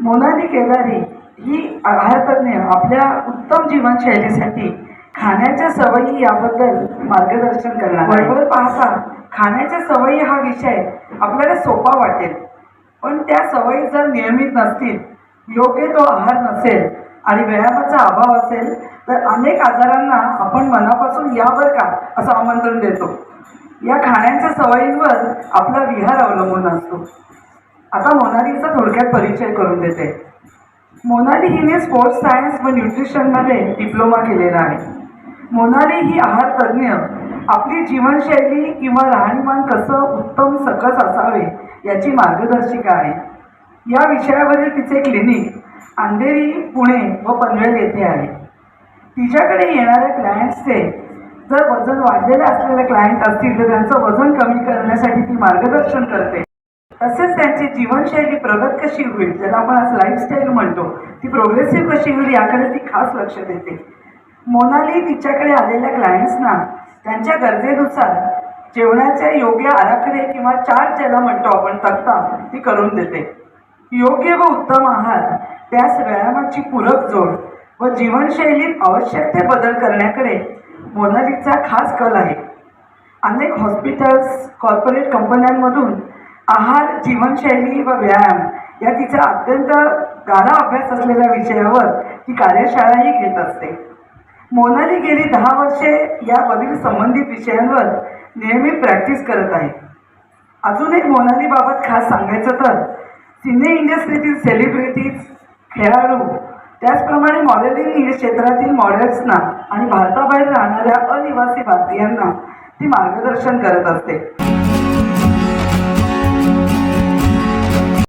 मोनाली केदारी ही आहारतज्ञ आपल्या उत्तम जीवनशैलीसाठी खाण्याच्या सवयी याबद्दल मार्गदर्शन करणार. वरवर पाहता खाण्याच्या सवयी हा विषय आपल्याला सोपा वाटेल. पण त्या सवयी जर नियमित नसतील योग्य तो आहार नसेल आणि व्यायामाचा अभाव असेल तर अनेक आजारांना आपण मनापासून यावर का असं आमंत्रण देतो? या खाण्याच्या सवयींवर आपला विहार अवलंबून असतो. आता मोनालीचा थोडक्यात परिचय करून देते. मोनाली हिने स्पोर्ट्स सायन्स व न्यूट्रिशनमध्ये डिप्लोमा केलेला आहे. मोनाली ही आहार तज्ज्ञ आपली जीवनशैली किंवा राहणीमान कसं उत्तम सकस असावे याची मार्गदर्शिका आहे. या विषयावरील तिचे क्लिनिक अंधेरी पुणे व पनवेल येथे आहे. तिच्याकडे येणाऱ्या क्लायंट्सचे जर वजन वाढलेले असलेले क्लायंट असतील तर त्यांचं वजन कमी करण्यासाठी ती मार्गदर्शन करते. त्यांची जीवनशैली प्रगत कशी होईल ज्याला आपण आज लाईफस्टाईल म्हणतो ती प्रोग्रेसिव्ह कशी होईल याकडे ती खास लक्ष देते. मोनाली तिच्याकडे आलेल्या क्लायंट्सना त्यांच्या गरजेनुसार जेवणाचे योग्य आराखडे किंवा चार्ट ज्याला म्हणतो आपण तक्ता ती करून देते. योग्य व उत्तम आहार त्यास व्यायामाची पूरक जोड व जीवनशैलीत आवश्यक ते बदल करण्याकडे मोनालीचा खास कल आहे. अनेक हॉस्पिटल्स कॉर्पोरेट कंपन्यांमधून आहार जीवनशैली व व्यायाम या तिचा अत्यंत गाढा अभ्यास असलेल्या विषयावर ती कार्यशाळाही घेत असते. मोनाली गेली दहा वर्षे यावरील संबंधित विषयांवर नियमित प्रॅक्टिस करत आहे. अजून एक मोनालीबाबत खास सांगायचं तर सिने इंडस्ट्रीतील सेलिब्रिटीज खेळाडू त्याचप्रमाणे मॉडेलिंग क्षेत्रातील मॉडेल्सना आणि भारताबाहेर राहणाऱ्या अनिवासी भारतीयांना ती मार्गदर्शन करत असते.